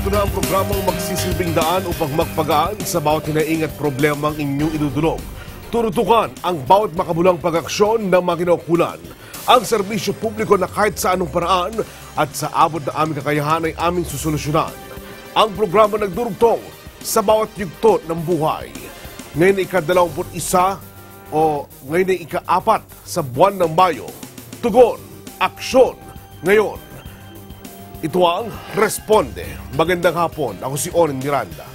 Narito na ang programang magsisilbing daan upang magpagaan sa bawat hinaing at problemang inyong idudulog. Turutukan ang bawat makabulang pag-aksyon ng mga kinaukulan. Ang serbisyo publiko na kahit sa anong paraan at sa abot na aming kakayahan ay aming susolusyonan. Ang programa nagdurugtong sa bawat yugto ng buhay. Ngayon ay ikadalawamput isa o ngayon ay ikaapat sa buwan ng Mayo. Tugon, aksyon, ngayon. Ito ang Responde. Magandang hapon. Ako si Oren Miranda.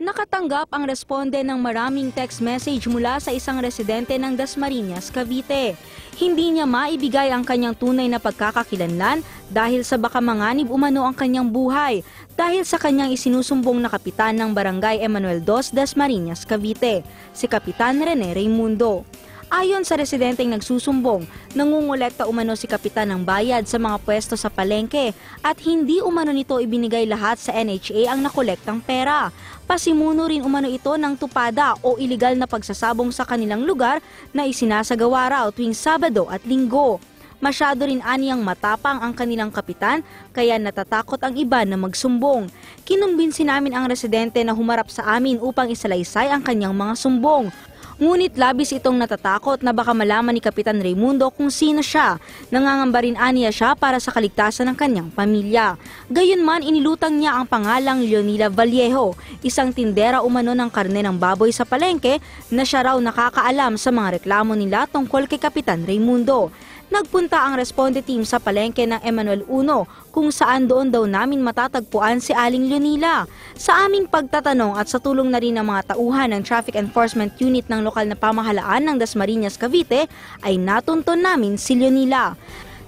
Nakatanggap ang responde ng maraming text message mula sa isang residente ng Dasmariñas, Cavite. Hindi niya maibigay ang kanyang tunay na pagkakakilanlan dahil sa baka manganib umano ang kanyang buhay dahil sa kanyang isinusumbong na kapitan ng barangay Emmanuel Dos, Dasmariñas, Cavite, si Kapitan Rene Raimundo. Ayon sa residenteng nagsusumbong, nangungulekta umano si kapitan ng bayad sa mga pwesto sa palengke at hindi umano nito ibinigay lahat sa NHA ang nakolektang pera. Pasimuno rin umano ito ng tupada o iligal na pagsasabong sa kanilang lugar na isinasagawa raw tuwing Sabado at Linggo. Masyado rin aniyang matapang ang kanilang kapitan kaya natatakot ang iba na magsumbong. Kinumbinsi namin ang residente na humarap sa amin upang isalaysay ang kanyang mga sumbong. Ngunit labis itong natatakot na baka malaman ni Kapitan Raimundo kung sino siya. Nangangamba rin aniya siya para sa kaligtasan ng kanyang pamilya. Gayunman inilutang niya ang pangalang Leonila Vallejo, isang tindera umano ng karne ng baboy sa palengke na siya raw nakakaalam sa mga reklamo nila tungkol kay Kapitan Raimundo. Nagpunta ang responde team sa palengke ng Emmanuel Uno kung saan doon daw namin matatagpuan si Aling Leonila. Sa aming pagtatanong at sa tulong na rin ng mga tauhan ng Traffic Enforcement Unit ng lokal na pamahalaan ng Dasmariñas, Cavite ay natunton namin si Leonila.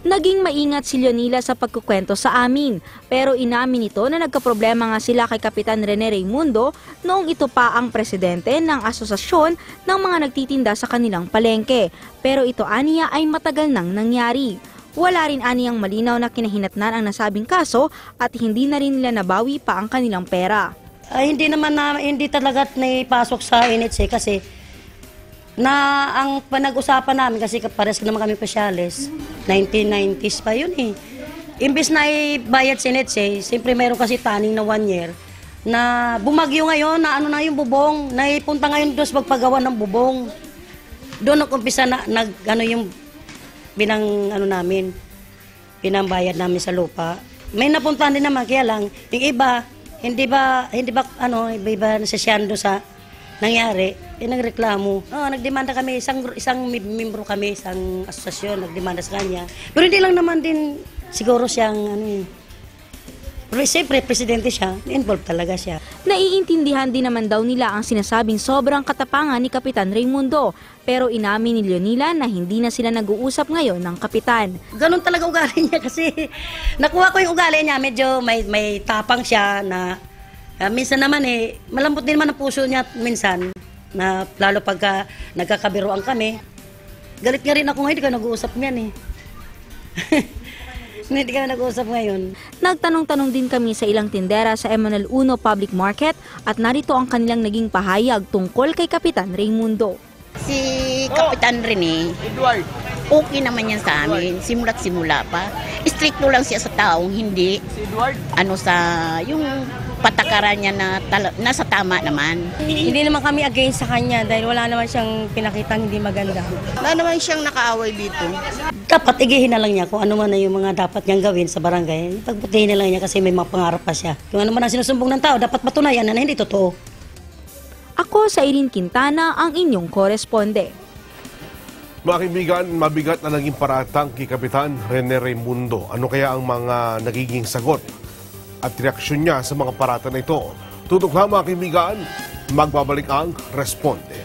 Naging maingat si Leonila sa pagkukwento sa amin, pero inamin nito na nagkaproblema nga sila kay Kapitan Rene Raimundo noong ito pa ang presidente ng asosasyon ng mga nagtitinda sa kanilang palengke. Pero ito aniya ay matagal nang nangyari. Wala rin aniyang malinaw na kinahinatnan ang nasabing kaso at hindi na rin nila nabawi pa ang kanilang pera. Ay, hindi naman na, hindi talaga naipasok sa NHA kasi na ang panag-usapan namin kasi pares naman kami pasyales, 1990s pa yun eh. Imbis na ibayad sa NHA, siyempre mayroon kasi taning na one year, na bumagyo ngayon, na ano na yung bubong, naipunta ngayon doon sa magpagawa ng bubong. Doon nag-umpisa na, nag, ano yung binang, ano namin, pinambayad namin sa lupa. May napuntahan din naman, kaya lang, yung iba, hindi ba, hindi ba, ano, iba-iba nasasyando sa nangyari, eh, nagreklamo. Oh, nagdemanda kami, isang, isang membro kami, isang asosasyon, nagdemanda sa kanya. Pero hindi lang naman din, siguro siyang, ano eh, pero siyempre, presidente siya, involved talaga siya. Naiintindihan din naman daw nila ang sinasabing sobrang katapangan ni Kapitan Raimundo, pero inamin ni Leonila na hindi na sila nag-uusap ngayon ng kapitan. Ganon talaga ugali niya kasi nakuha ko yung ugali niya, medyo may, may tapang siya na ah, minsan naman eh, malambot din naman ang puso niya minsan na lalo pagka nagkakabiruan kami. Galit nga rin ako ngayon, hindi ka nag-uusap niyan eh. hindi ka nag-uusap ngayon. Nagtanong-tanong din kami sa ilang tindera sa Emmanuel Uno Public Market at narito ang kanilang naging pahayag tungkol kay Kapitan Raimundo. Si Kapitan Rene, okay naman yan sa amin, simula't simula pa. Stricto lang siya sa taong hindi, ano sa, yung patakaran niya na tala, nasa tama naman. Hindi naman kami against sa kanya dahil wala naman siyang pinakitang hindi maganda. Wala naman siyang nakaaway dito. Dapat igihin na lang niya kung ano man na yung mga dapat niyang gawin sa barangay. Pagbutihin na lang niya kasi may mga pangarap pa siya. Kung ano man ang sinusumbong ng tao, dapat patunayan na, na hindi totoo. Ako sa Irene Quintana, ang inyong koresponde. Mga kaibigan, mabigat na naging paratang kay Kapitan Rene Raimundo. Ano kaya ang mga nagiging sagot at reaksyon niya sa mga parata na ito? Tutok na mga kaibigan, magbabalik ang Responde.